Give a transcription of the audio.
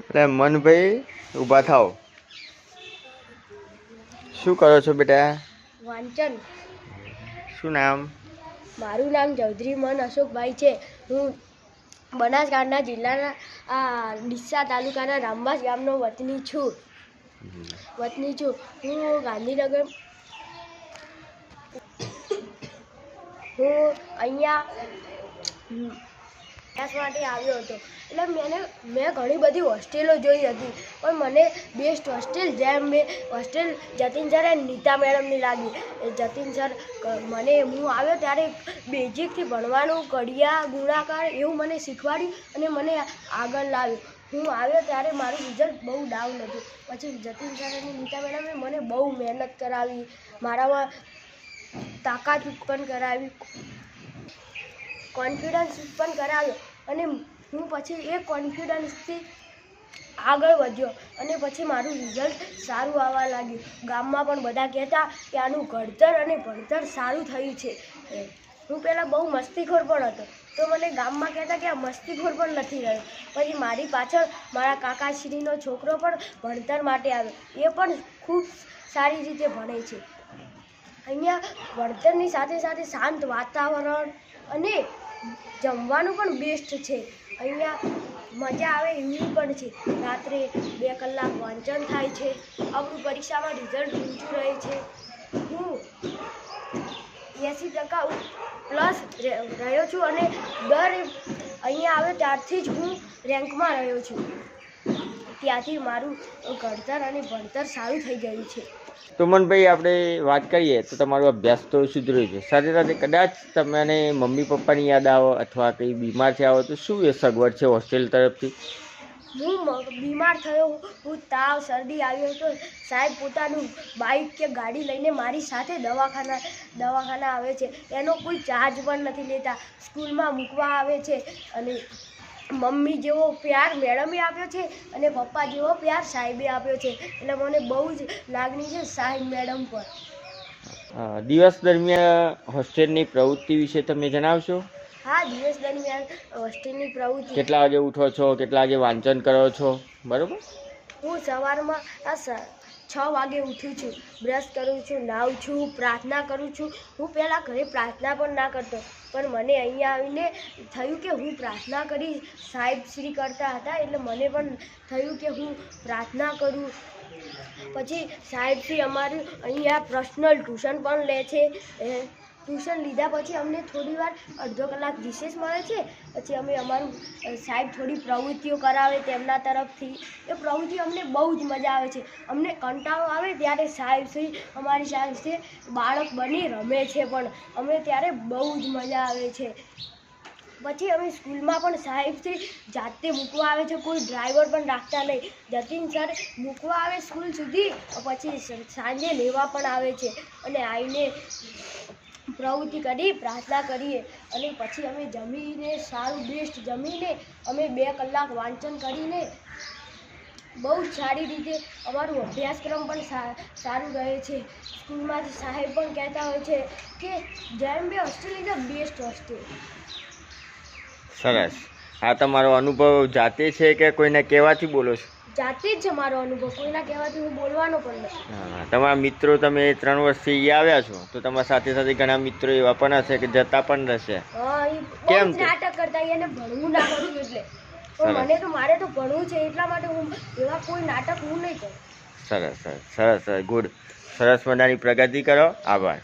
એટલે મનભાઈ ઊભા થાઓ. શું કરો છો બેટા? વાંચન. શું નામ? મારું નામ ચૌધરી મન અશોકભાઈ છે. હું બનાસકાંઠા જિલ્લાના આ ડીસા તાલુકાના રામબાસ ગામનો વતની છું. વતની છું. હું ગાંધીનગર હું અહીંયા અભ્યાસ માટે આવ્યો હતો. એટલે મેં મેં ઘણી બધી હોસ્ટેલો જોઈ હતી. પણ મને બેસ્ટ હોસ્ટેલ જેમ મેં હોસ્ટેલ જતીન સર અને નીતા મેડમની લાગી. જતીન સર મને હું આવ્યો ત્યારે બેઝિકથી ભણવાનું કડિયા ગુણાકાર એવું મને શીખવાડ્યું અને મને આગળ લાવ્યું. હું આવ્યો ત્યારે મારું રિઝલ્ટ બહુ ડાઉન હતું. પછી જતીન સર અને નીતા મેડમે મને બહુ મહેનત કરાવી. મારામાં તાકાત ઉત્પન્ન કરાવી. કોન્ફિડન્સ ઉત્પન્ન કરાવ્યો અને હું પછી એ કોન્ફિડન્સથી આગળ વધ્યો અને પછી મારું રિઝલ્ટ સારું આવવા લાગ્યું. ગામમાં પણ બધા કહેતા કે આનું ઘડતર અને ભણતર સારું થયું છે. હું પહેલાં બહુ મસ્તીખોર પણ હતો. તો મને ગામમાં કહેતા કે આ મસ્તીખોર પણ નથી રહ્યો. પછી મારી પાછળ મારા કાકાશ્રીનો છોકરો પણ ભણતર માટે આવ્યો. એ પણ ખૂબ સારી રીતે ભણે છે. અહીંયા ભણતરની સાથે સાથે શાંત વાતાવરણ અને જમવાનું પણ બેસ્ટ છે. અહીંયા મજા આવે એવી પણ છે. રાત્રે બે કલાક વાંચન થાય છે. આપણું પરીક્ષામાં રિઝલ્ટ ઊંચું રહે છે. હું એંસી ટકા પ્લસ રહ્યો છું અને દર અહીંયા આવ્યો ત્યારથી જ હું રેન્કમાં રહ્યો છું. ત્યાંથી મારું ઘડતર અને ભણતર સારું થઈ ગયું છે. તો મનભાઈ આપણે વાત કરીએ તો તમારો અભ્યાસ તો સુધર્યો છે. સાથે સાથે કદાચ તમને મમ્મી પપ્પાની યાદ આવો અથવા કંઈ બીમાર થયા હોય તો શું એ સગવડ છે હોસ્ટેલ તરફથી? હું બીમાર થયો હું તાવ શરદી આવ્યો હતો સાહેબ પોતાનું બાઇક કે ગાડી લઈને મારી સાથે દવાખાના દવાખાના આવે છે. એનો કોઈ ચાર્જ પણ નથી લેતા. સ્કૂલમાં મૂકવા આવે છે અને મમ્મી જેવો પ્યાર મેડમે આપ્યો છે અને પપ્પા જેવો પ્યાર સાહેબે આપ્યો છે. એટલે મને બહુ જ લાગણી છે સાહેબ મેડમ પર. દિવસ દરમિયાન હોસ્ટેલની પ્રવૃત્તિ વિશે તમે જણાવશો? હા દિવસ દરમિયાન હોસ્ટેલની પ્રવૃત્તિ. કેટલા વાગે ઉઠો છો? કેટલા વાગે વાંચન કરો છો? બરાબર? હું સવારમાં છ વાગે ઉઠું છું, બ્રશ કરું છું, નાહું છું, પ્રાર્થના કરું છું. હું પહેલાં ઘરે પ્રાર્થના પણ ના કરતો, પણ મને અહીંયા આવીને થયું કે હું પ્રાર્થના કરી સાહેબ શ્રી કરતા હતા, એટલે મને પણ થયું કે હું પ્રાર્થના કરું. પછી સાહેબશ્રી અમારું અહીંયા પર્સનલ ટ્યુશન પણ લે છે ટ્યુશન લીધા પછી અમને થોડી વાર અડધો કલાક રિસેસ મળે છે. પછી અમે અમારું સાહેબ થોડી પ્રવૃત્તિઓ કરાવે તેમના તરફથી. એ પ્રવૃત્તિ અમને બહુ જ મજા આવે છે. અમને કંટાળો આવે ત્યારે સાહેબ શ્રી અમારી સાથે બાળક બની રમે છે પણ અમે ત્યારે બહુ જ મજા આવે છે. પછી અમે સ્કૂલમાં પણ સાહેબથી જાતે મૂકવા આવે છે. કોઈ ડ્રાઈવર પણ રાખતા નહીં. જતીન સર મૂકવા આવે સ્કૂલ સુધી, પછી સાંજે લેવા પણ આવે છે. અને આવીને પ્રવૃત્તિ કરી પ્રાર્થના કરીએ અને પછી અમે જમીને સારું બેસ્ટ જમીને અમે બે કલાક વાંચન કરીને બહુ સારી રીતે અમારું અભ્યાસક્રમ પણ સારું રહે છે. સ્કૂલમાંથી સાહેબ પણ કહેતા હોય છે કે જેમ બે હોસ્ટેલ ઇઝ બેસ્ટ હોસ્ટેલ સરસ. આ તમારો અનુભવ જાતે છે કે કોઈને કહેવાથી બોલો છો? જાતે જ મારો અનુભવ કોઈના કહેવાથી હું બોલવાનો પણ નથી. તમારા મિત્રો તમે ત્રણ વર્ષથી આવ્યા છો તો તમારા સાથે સાથે ઘણા મિત્રો એવા પણ હશે કે જતા પણ રહેશે. કેમ નાટક કરતા એને ભણવું ના કરું એટલે. મને તો મારે તો ભણવું છે એટલા માટે હું એવા કોઈ નાટક હું નહીં કરું. સરસ સરસ સરસ સરસ ગુડ. સરસ મજાની પ્રગતિ કરો. આભાર.